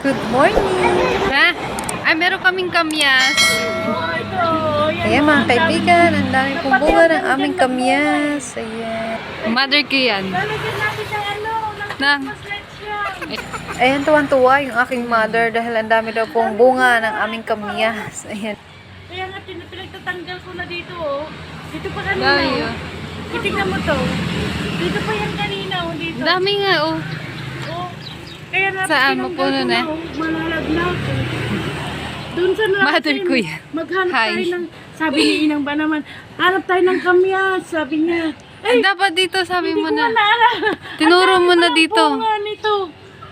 Good morning! Ha? Ay, meron kaming kamyas. Ayan mga kaibigan, ang dami pong bunga ng aming kamyas. Ayan. Mother ko yan. Ano, Nang, yan. ayan, tuwan-tuwa yung aking mother dahil ang dami daw pong bunga ng aming kamyas. Ayan. Kaya nga, pinagtatanggal ko na dito, oh. Dito pa kanina, Dami, oh. oh. Itignan mo to. Dito pa yan kanina, oh, dito. Dami nga. Oh. Kaya Saan? Mapuno ko na? Malalaglag, oh. Doon sa natin, Mother ko yan. maghanap Hi. tayo ng, sabi ni Inang ba naman, hanap tayo ng kamyas, sabi niya. Ay, Dapat dito, sabi hindi mo ko na. naalala. Tinuro Ang dami mo na dito. bunga nito.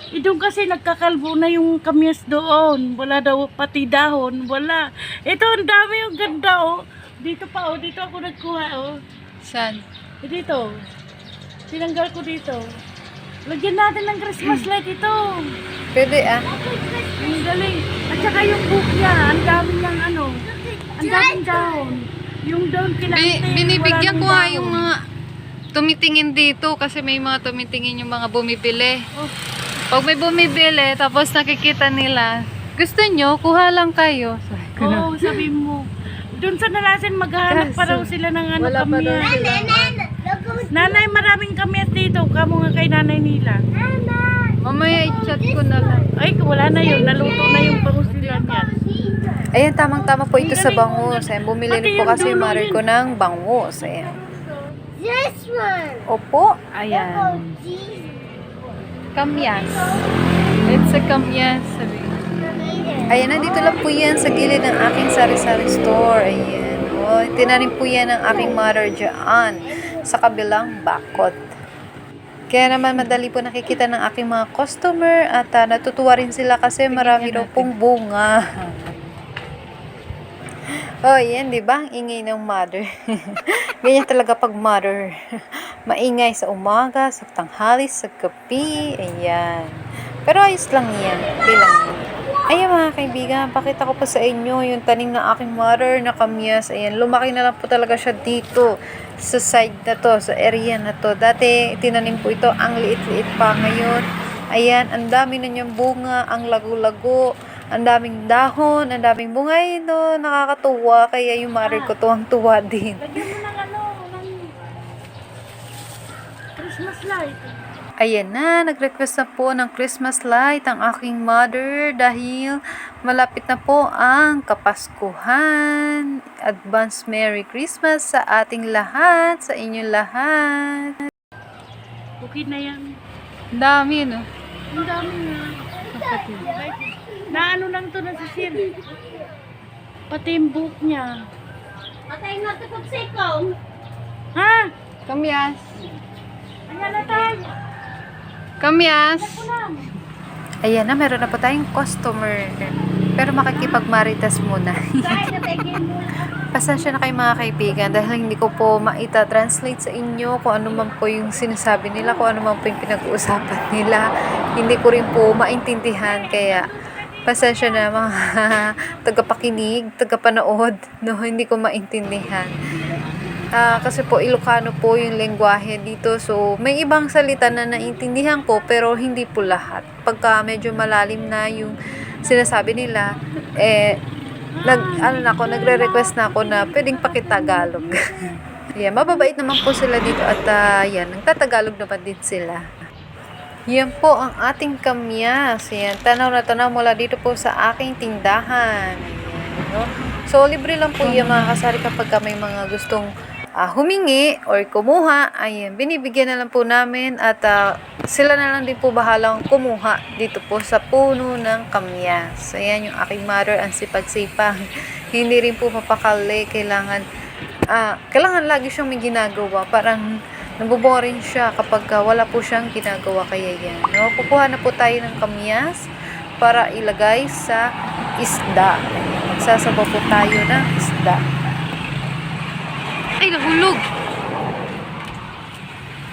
Eh, doon kasi nagkakalbo na yung kamyas doon. Wala daw pati dahon. Wala. Ito, ang dami yung ganda, oh. Dito pa, oh. Dito ako nagkuha, oh. Saan? Eh, dito. Tinanggal ko dito. Lagyan natin ng Christmas light ito. Pwede ah. Ang galing. At saka yung book niya, ang dami niyang ano. Ang daming dahon. Yung doon Bi- kinakti. binibigyan ko dahon. yung mga tumitingin dito kasi may mga tumitingin yung mga bumibili. Oh. Pag may bumibili, tapos nakikita nila, gusto nyo, kuha lang kayo. Oo, sabi mo. Doon sa nalasin, maghahanap pa raw sila ng ano wala pa daw sila. Nanay, maraming kamyas dito. Kamo nga kay nanay nila. Mamaya i-chat ko na lang. Ay, wala na yun. Naluto na yung bangus nila niyan. Ayan, tamang-tama po ito sa bangus. Ayan, bumili rin po kasi yung mother ko ng bangus. Ayan. This one. Opo. Oh, Ayan. Kamyas. It's a kamyas. Sabi. Ayan, nandito lang po yan sa gilid ng aking sari-sari store. Ayan. O, tinanim po yan ng aking mother dyan sa kabilang bakot. Kaya naman madali po nakikita ng aking mga customer at ah, natutuwa rin sila kasi marami daw pong bunga. Oh, yan, di ba? Ang ingay ng mother. Ganyan talaga pag mother. Maingay sa umaga, sa tanghali, sa gabi. Ayan. Pero ayos lang yan. Okay lang yan. Ayan mga kaibigan, pakita ko po sa inyo yung tanim ng aking mother na kamyas. Ayan, lumaki na lang po talaga siya dito sa side na to, sa area na to. Dati, tinanim po ito, ang liit-liit pa ngayon. Ayan, ang dami na niyang bunga, ang lago-lago, ang daming dahon, ang daming bunga. Ay, no, nakakatuwa. Kaya yung mother ko tuwang-tuwa din. Lagyan mo ng ano, ng Christmas light. Ayan na, nag-request na po ng Christmas light ang aking mother dahil malapit na po ang Kapaskuhan. Advance Merry Christmas sa ating lahat, sa inyong lahat. Okay na yan. Ang dami, no? Ang dami nga. Na ano lang to nasisir. Pati yung book niya. Patay na ito pagsikong. Ha? Kamyas. Ayan na tayo. Kamyas. Ayan na, meron na po tayong customer. Pero makikipagmaritas muna. Pasensya na kayo mga kaibigan dahil hindi ko po maita-translate sa inyo kung ano man po yung sinasabi nila, kung ano man po yung pinag-uusapan nila. Hindi ko rin po maintindihan kaya pasensya na mga tagapakinig, tagapanood, no, hindi ko maintindihan. Ah, kasi po Ilocano po yung lengguwahe dito. So, may ibang salita na naintindihan ko pero hindi po lahat. Pagka medyo malalim na yung sinasabi nila, eh nag ano na ako, nagre-request na ako na pwedeng pakitagalog. yeah, mababait naman po sila dito at ah, yan, nagtatagalog naman din sila. Yan po ang ating kamyas. Yan, tanaw na tanaw mula dito po sa aking tindahan. Ayan, no? So, libre lang po yan mga kasari kapag ka may mga gustong ah, humingi or kumuha. Ayan, binibigyan na lang po namin at ah, sila na lang din po bahalang kumuha dito po sa puno ng kamyas. Ayan yung aking mother, ang sipag-sipag. Hindi rin po mapakali. Kailangan, ah, kailangan lagi siyang may ginagawa. Parang naboboring siya kapag wala po siyang ginagawa. Kaya yan. No? Kukuha na po tayo ng kamyas para ilagay sa isda. Magsasabaw po tayo ng isda. Ay, nahulog!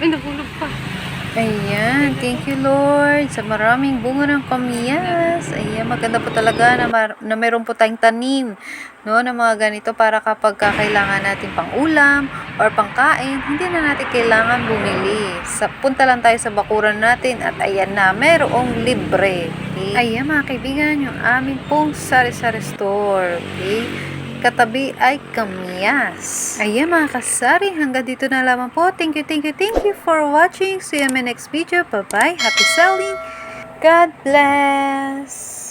Ay, nahulog pa. Ayan, thank you Lord sa maraming bunga ng kamiyas. Ayan, maganda po talaga na, mar- na meron po tayong tanim no, ng mga ganito para kapag kailangan natin pang ulam or pangkain, hindi na natin kailangan bumili. Sa, punta lang tayo sa bakuran natin at ayan na, merong libre. Okay? Ayan mga kaibigan, yung aming pong sari-sari store. Okay? Katabi ay kamyas. Ayan mga kasari, hanggang dito na lamang po. Thank you, thank you, thank you for watching. See you in my next video. Bye-bye. Happy selling. God bless.